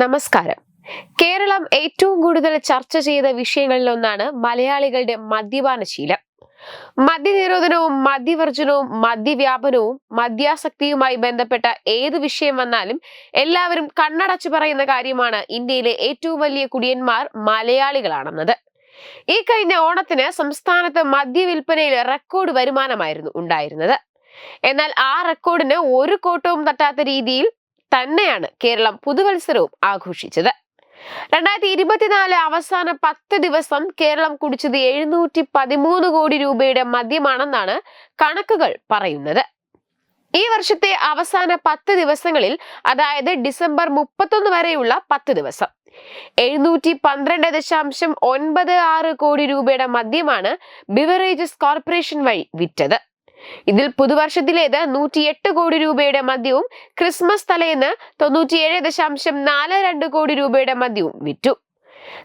നമസ്കാരം. കേരളം ഏറ്റവും കൂടുതൽ ചർച്ച ചെയ്ത വിഷയങ്ങളിൽ ഒന്നാണ് മലയാളികളുടെ മദ്യപാന ശീലം. മദ്യനിരോധനവും മദ്യവർജനവും മദ്യവ്യാപനവും മദ്യാസക്തിയുമായി ബന്ധപ്പെട്ട ഏത് വിഷയം വന്നാലും എല്ലാവരും കണ്ണടച്ചു പറയുന്ന കാര്യമാണ് ഇന്ത്യയിലെ ഏറ്റവും വലിയ കുടിയന്മാർ മലയാളികളാണെന്നത്. ഈ കഴിഞ്ഞ ഓണത്തിന് സംസ്ഥാനത്ത് മദ്യവിൽപ്പനയിൽ റെക്കോർഡ് വരുമാനമായിരുന്നു ഉണ്ടായിരുന്നത്. എന്നാൽ ആ റെക്കോർഡിന് ഒരു കോട്ടവും തട്ടാത്ത രീതിയിൽ തന്നെയാണ് കേരളം പുതുവത്സരവും ആഘോഷിച്ചത്. രണ്ടായിരത്തി ഇരുപത്തിനാല് അവസാന പത്ത് ദിവസം കേരളം കുടിച്ചത് എഴുന്നൂറ്റി പതിമൂന്ന് കോടി രൂപയുടെ മദ്യമാണെന്നാണ് കണക്കുകൾ പറയുന്നത്. ഈ വർഷത്തെ അവസാന പത്ത് ദിവസങ്ങളിൽ അതായത് ഡിസംബർ മുപ്പത്തൊന്ന് വരെയുള്ള പത്ത് ദിവസം എഴുന്നൂറ്റി പന്ത്രണ്ട് ദശാംശം ഒൻപത് ആറ് കോടി രൂപയുടെ മദ്യമാണ് ബിവറേജസ് കോർപ്പറേഷൻ വഴി വിറ്റത്. ഇതിൽ പുതുവർഷത്തിലേത് നൂറ്റിയെട്ട് കോടി രൂപയുടെ മദ്യവും ക്രിസ്മസ് തലേന്ന് തൊണ്ണൂറ്റിയേഴ് ദശാംശം നാല് രണ്ട് കോടി രൂപയുടെ മദ്യവും വിറ്റു.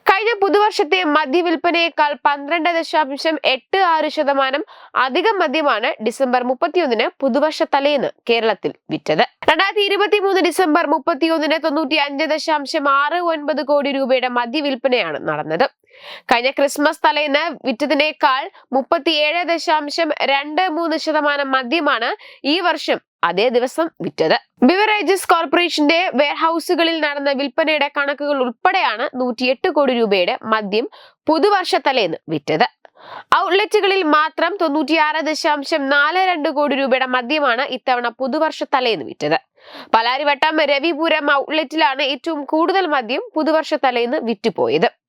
കഴിഞ്ഞ പുതുവർഷത്തെ മദ്യവിൽപ്പനയേക്കാൾ പന്ത്രണ്ട് ദശാംശം എട്ട് ആറ് ശതമാനം അധികം മദ്യമാണ് ഡിസംബർ മുപ്പത്തിയൊന്നിന് പുതുവർഷ തലേന്ന് കേരളത്തിൽ വിറ്റത്. രണ്ടായിരത്തി ഇരുപത്തി മൂന്ന് ഡിസംബർ മുപ്പത്തിയൊന്നിന് തൊണ്ണൂറ്റി അഞ്ച് ദശാംശം ആറ് ഒൻപത് കോടി രൂപയുടെ മദ്യവിൽപ്പനയാണ് നടന്നത്. കഴിഞ്ഞ ക്രിസ്മസ് തലേന്ന് വിറ്റതിനേക്കാൾ മുപ്പത്തിയേഴ് ദശാംശം രണ്ട് മൂന്ന് ശതമാനം മദ്യമാണ് ഈ വർഷം അതേ ദിവസം വിറ്റത്. ബിവറേജസ് കോർപ്പറേഷന്റെ വെയർഹൌസുകളിൽ നടന്ന വിൽപ്പനയുടെ കണക്കുകൾ ഉൾപ്പെടെയാണ് നൂറ്റിയെട്ട് കോടി രൂപയുടെ മദ്യം പുതുവർഷ തലേന്ന് വിറ്റത്. ഔട്ട്ലെറ്റുകളിൽ മാത്രം തൊണ്ണൂറ്റിയാറ് ദശാംശം നാല് രണ്ട് കോടി രൂപയുടെ മദ്യമാണ് ഇത്തവണ പുതുവർഷ തലേന്ന് വിറ്റത്. പലാരിവട്ടം രവിപുരം ഔട്ട്ലെറ്റിലാണ് ഏറ്റവും കൂടുതൽ മദ്യം പുതുവർഷ തലേന്ന് വിറ്റുപോയത്.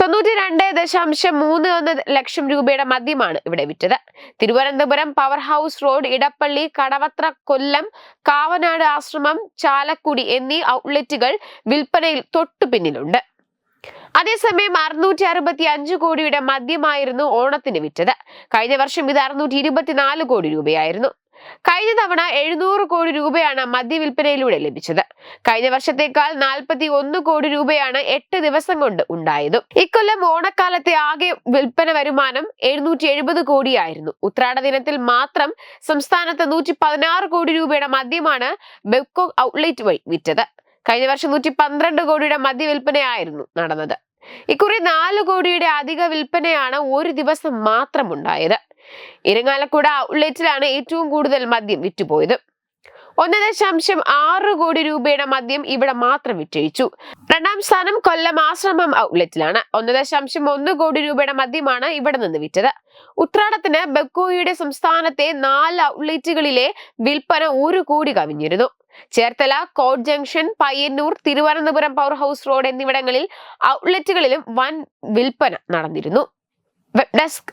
തൊണ്ണൂറ്റി രണ്ട് ദശാംശം മൂന്ന് ഒന്ന് ലക്ഷം രൂപയുടെ മദ്യമാണ് ഇവിടെ വിറ്റത്. Thiruvananthapuram power house road Edappally Kadavanthra Kollam Kavanad Ashramam Chalakudy എന്നീ ഔട്ട്ലെറ്റുകൾ വിൽപ്പനയിൽ തൊട്ടു പിന്നിലുണ്ട്. അതേസമയം അറുന്നൂറ്റി അറുപത്തി അഞ്ച് കോടിയുടെ മദ്യമായിരുന്നു ഓണത്തിന് വിറ്റത്. കഴിഞ്ഞ വർഷം ഇത് അറുന്നൂറ്റി ഇരുപത്തിനാല് കോടി രൂപയായിരുന്നു. കഴിഞ്ഞ തവണ എഴുന്നൂറ് കോടി രൂപയാണ് മദ്യവിൽപ്പനയിലൂടെ ലഭിച്ചത്. കഴിഞ്ഞ വർഷത്തേക്കാൾ നാൽപ്പത്തി ഒന്ന് കോടി രൂപയാണ് എട്ട് ദിവസം കൊണ്ട് ഉണ്ടായത്. ഇക്കൊല്ലം ഓണക്കാലത്തെ ആകെ വിൽപ്പന വരുമാനം എഴുന്നൂറ്റി എഴുപത് കോടിയായിരുന്നു. ഉത്രാട ദിനത്തിൽ മാത്രം സംസ്ഥാനത്ത് നൂറ്റി പതിനാറ് കോടി രൂപയുടെ മദ്യമാണ് ബെക്കോ ഔട്ട്ലെറ്റ് വഴി വിറ്റത്. കഴിഞ്ഞ വർഷം നൂറ്റി പന്ത്രണ്ട് കോടിയുടെ മദ്യവിൽപ്പനയായിരുന്നു നടന്നത്. ഇക്കുറി നാല് കോടിയുടെ അധിക വിൽപ്പനയാണ് ഒരു ദിവസം മാത്രം ഉണ്ടായത്. ഇരങ്ങാലക്കുട ഔട്ട്ലെറ്റിലാണ് ഏറ്റവും കൂടുതൽ മദ്യം വിറ്റുപോയത്. ഒന്ന് ദശാംശം ആറ് കോടി രൂപയുടെ മദ്യം ഇവിടെ മാത്രം വിറ്റഴിച്ചു. രണ്ടാം സ്ഥാനം കൊല്ലം ആശ്രമം ഔട്ട്ലെറ്റിലാണ് ഒന്ന് ദശാംശം ഒന്ന് കോടി രൂപയുടെ മദ്യമാണ് ഇവിടെ നിന്ന് വിറ്റത്. ഉത്രാടത്തിന് ബെക്കോയുടെ സംസ്ഥാനത്തെ നാല് ഔട്ട്ലെറ്റുകളിലെ വിൽപ്പന ഒരു കോടി കവിഞ്ഞിരുന്നു. Cherthala court junction Payyanur Thiruvananthapuram power house road എന്നിവിടങ്ങളിൽ ഔട്ട്ലെറ്റുകളിലും വൻ വിൽപ്പന നടന്നിരുന്നു. Web desk